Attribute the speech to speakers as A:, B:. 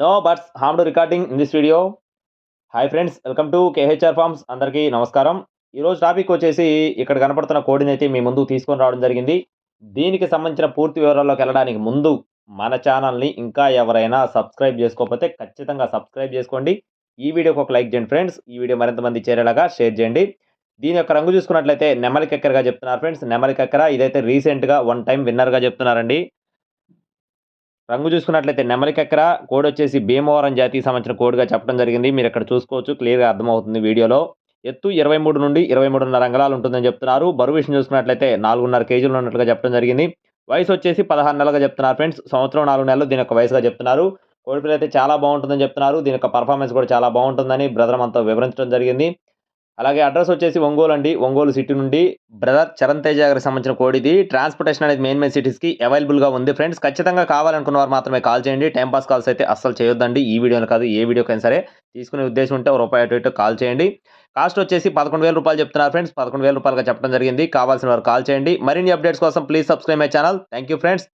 A: No birds harm to recording in this video hi friends welcome to KHR farms అందరికీ నమస్కారం. ఈరోజు topic వచ్చేసి ఇక్కడ కనపడుతున్న కోడిని అయితే మీ ముందు తీసుకొని రావడం జరిగింది. దీనికి సంబంధించిన పూర్తి వివరాల్లోకి వెళ్ళడానికి ముందు మన ఛానల్ని ఇంకా ఎవరైనా సబ్స్క్రైబ్ చేసుకోకపోతే ఖచ్చితంగా సబ్స్క్రైబ్ చేసుకోండి. ఈ వీడియోకి ఒక లైక్ చేయండి ఫ్రెండ్స్ ఈ వీడియో మరింత మంది చేరేలాగా షేర్ చేయండి. దీని యొక్క రంగు చూసుకున్నట్లయితే నెమలి కెక్కరగా చెప్తున్నారు ఫ్రెండ్స్ నెమలి కెక్కర ఇదైతే రీసెంట్గా వన్ టైం విన్నర్గా చెప్తున్నారండి. రంగు చూసుకున్నట్లయితే నెమలికెక్కర కోడ్ వచ్చేసి భీమవరం జాతికి సంబంధించిన కోడ్గా చెప్పడం జరిగింది. మీరు ఇక్కడ చూసుకోవచ్చు క్లియర్గా అర్థమవుతుంది వీడియోలో. ఎత్తు ఇరవై మూడు నుండి ఇరవై మూడున్నర అంగళాలు ఉంటుందని చెప్తున్నారు. బరువు విషయం చూసుకున్నట్లయితే నాలుగున్నర కేజీలు ఉన్నట్లుగా చెప్పడం జరిగింది. వయసు వచ్చేసి పదహారు నెలలుగా చెప్తున్నారు ఫ్రెండ్స్. సంవత్సరం నాలుగు నెలలు దీని యొక్క వయసుగా చెప్తున్నారు. కోడిపిల్ల అయితే చాలా బాగుంటుందని చెప్తున్నారు. దీని యొక్క పర్ఫార్మెన్స్ కూడా చాలా బాగుంటుందని బ్రదర్ మనతో వివరించడం జరిగింది. అలాగే అడ్రస్ వచ్చేసి ఒంగోలు అండి. ఒంగోలు సిటీ నుండి బ్రదర్ చరణ్ తేజ గారికి సంబంధించిన కోడ్ ఇది. ట్రాన్స్పోర్టేషన్ అనేది మెయిన్ మెయిన్ సిటీస్కి అవైలబుల్గా ఉంది. ఫ్రెండ్స్ ఖచ్చితంగా కావాలనుకున్న వారు మాత్రమే కాల్ చేయండి. టైంపాస్ కాల్స్ అయితే అస్సలు చేయొద్దండి. ఈ వీడియోలో కాదు ఏ వీడియోకైనా సరే తీసుకునే ఉద్దేశం ఉంటే ఒక రూపాయి అటు ఇటు కాల్ చేయండి. కాస్ట్ వచ్చేసి పదకొండు వేల రూపాయలు చెప్తున్నారు ఫ్రెండ్స్. పదకొండు వేల రూపాయలుగా చెప్పడం జరిగింది. కావాల్సిన వారు కాల్ చేయండి. మరిన్ని అప్డేట్స్ కోసం please subscribe my channel. Thank you friends